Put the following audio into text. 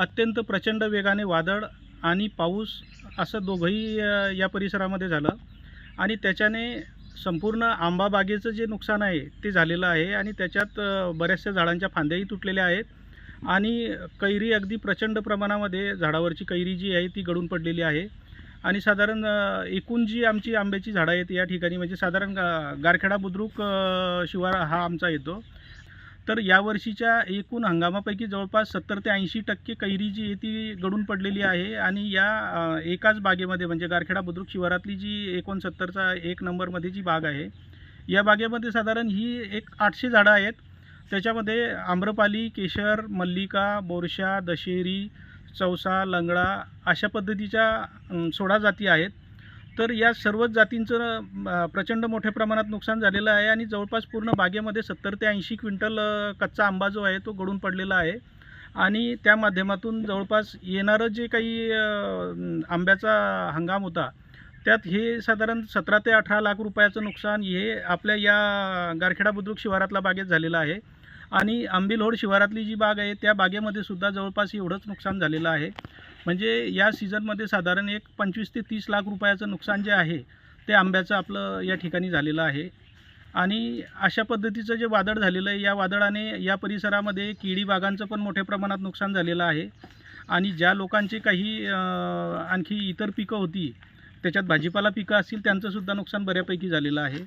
अत्यंत प्रचंड वेगाने वादळ आणि पाऊस असं दोघंही या परिसरामध्ये झालं. आणि त्याच्याने संपूर्ण आंबा बागेचं जे नुकसान आहे ते झालेलं आहे आणि त्याच्यात बऱ्याचशा झाडांच्या फांद्याही तुटलेल्या आहेत. आणि कैरी अगदी प्रचंड प्रमाणामध्ये झाडावरची कैरी जी आहे ती गळून पडलेली आहे. आणि साधारण एकूण जी आमची आंब्याची झाडं आहेत या ठिकाणी म्हणजे साधारण गारखेडा बुद्रुक शिवार हा आमचा येतो. तर यावर्षीच्या एकूण हंगामापैकी जवळपास सत्तर ते ऐंशी टक्के कैरी जी आहे ती गळून पडलेली आहे. आणि या एकाच बागेमध्ये म्हणजे गारखेडा बुद्रुक शिवारातली जी एकोणसत्तरचा एक नंबरमध्ये जी बाग आहे या बागेमध्ये साधारण ही एक आठशे झाडं आहेत. त्याच्यामध्ये आम्रपाली केशर मल्लिका बोरशा दशेरी चौसा लंगडा अशा पद्धतीच्या सोळा जाती आहेत. तर या सर्वच जातींचं प्रचंड मोठ्या प्रमाणात नुकसान झालेलं आहे आणि जवळपास पूर्ण बागेमध्ये सत्तर ते ऐंशी क्विंटल कच्चा आंबा जो आहे तो गळून पडलेला आहे. आणि त्या माध्यमातून जवळपास येणारं जे काही आंब्याचा हंगाम होता त्यात हे साधारण सतरा ते अठरा लाख रुपयाचं नुकसान हे आपल्या या गारखेडा बुद्रुक शिवारातल्या बागेत झालेलं आहे. आणि आंबिलहोड शिवारातली जी बाग आहे त्या बागेमध्ये सुद्धा जवळपास एवढंच नुकसान झालेलं आहे. म्हणजे या सीझनमध्ये साधारण एक पंचवीस ते तीस लाख रुपयाचं नुकसान जे आहे ते आंब्याचं आपलं या ठिकाणी झालेलं आहे. आणि अशा पद्धतीचं जे वादळ झालेलं आहे या वादळाने या परिसरामध्ये केळी बागांचं पण मोठ्या प्रमाणात नुकसान झालेलं आहे. आणि ज्या लोकांचे काही आणखी इतर पिकं होती त्याच्यात भाजीपाला पिकं असतील त्यांचंसुद्धा नुकसान बऱ्यापैकी झालेलं आहे.